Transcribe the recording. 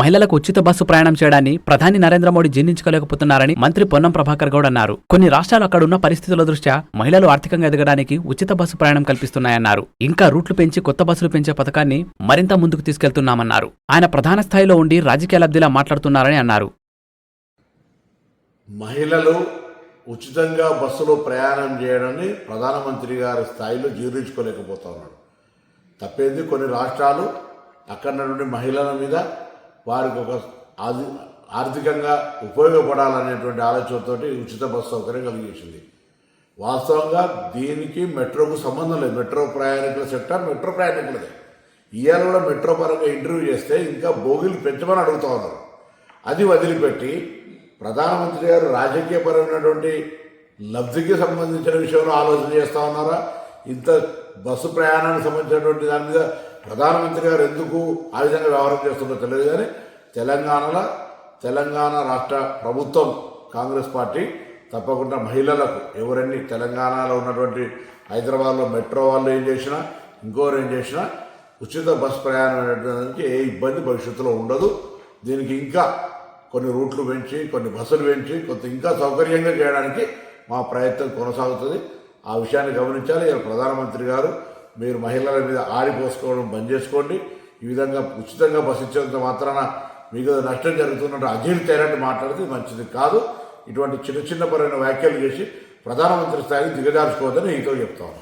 మహిళలకు ఉచిత బస్సు ప్రయాణం చేయడాన్ని ప్రధాని నరేంద్ర మోడీ జీర్ణించుకోలేకపోతున్నారని మంత్రి పొన్నం ప్రభాకర్ గౌడ్ అన్నారు. కొన్ని రాష్ట్రాలు అక్కడున్న పరిస్థితుల దృష్ట్యా మహిళలు ఆర్థికంగా ఎదగడానికి ఉచిత బస్సు ప్రయాణం కల్పిస్తున్నాయన్నారు. ఇంకా రూట్లు పెంచి కొత్త బస్సులు పెంచే పథకాన్ని మరింత ముందుకు తీసుకెళ్తున్నామన్నారు. ఆయన ప్రధాన స్థాయిలో ఉండి రాజకీయ లబ్ధిలా మాట్లాడుతున్నారని అన్నారు. మహిళలు ఉచితంగా బస్సులో ప్రయాణం చేయడాన్ని ప్రధానమంత్రి గారి స్థాయిలో జీర్ణించుకోలేకపోతా ఉన్నాడు తప్పేంది? కొన్ని రాష్ట్రాలు అక్కడ నుండి మహిళల మీద వారికి ఒక ఆది ఆర్థికంగా ఉపయోగపడాలనేటువంటి ఆలోచనతో ఉచిత బస్సు సౌకర్యం కలిగించింది వాస్తవంగా దీనికి మెట్రోకు సంబంధం లేదు. మెట్రో ప్రయాణికుల సెక్టర్ మెట్రో ప్రయాణికులదే. ఇవాళ కూడా మెట్రో పరంగా ఇంటర్వ్యూ చేస్తే ఇంకా బోగిలు పెంచమని అడుగుతా ఉన్నారు. అది వదిలిపెట్టి ప్రధానమంత్రి గారు రాజకీయపరమైనటువంటి లబ్ధికి సంబంధించిన విషయంలో ఆలోచన చేస్తూ ఉన్నారా? ఇంత బస్సు ప్రయాణానికి సంబంధించినటువంటి దాని మీద ప్రధానమంత్రి గారు ఎందుకు ఆ విధంగా వ్యవహారం చేస్తుందో తెలియదు కానీ తెలంగాణలో తెలంగాణ రాష్ట్ర ప్రభుత్వం కాంగ్రెస్ పార్టీ తప్పకుండా మహిళలకు ఎవరన్నీ తెలంగాణలో ఉన్నటువంటి హైదరాబాద్లో మెట్రో వాళ్ళు ఏం చేసినా ఇంకోరు ఏం చేసినా ఉచిత బస్ ప్రయాణం అనేటువంటి ఏ ఇబ్బంది భవిష్యత్తులో ఉండదు. దీనికి ఇంకా కొన్ని రూట్లు పెంచి కొన్ని బస్సులు పెంచి కొంత ఇంకా సౌకర్యంగా చేయడానికి మా ప్రయత్నం కొనసాగుతుంది. ఆ విషయాన్ని గమనించాలి. ఇలా ప్రధానమంత్రి గారు మీరు మహిళల మీద ఆరిపోసుకోవడం బంద్ చేసుకోండి. ఈ విధంగా ఉచితంగా బస్సు ఇచ్చేంత మాత్రాన మీకు నష్టం జరుగుతున్నట్టు అజీర్తి అయినట్టు మాట్లాడితే మంచిది కాదు. ఇటువంటి చిన్న చిన్న పరమైన వ్యాఖ్యలు చేసి ప్రధానమంత్రి స్థాయికి దిగజార్చుకోవద్దని ఈతో చెప్తాను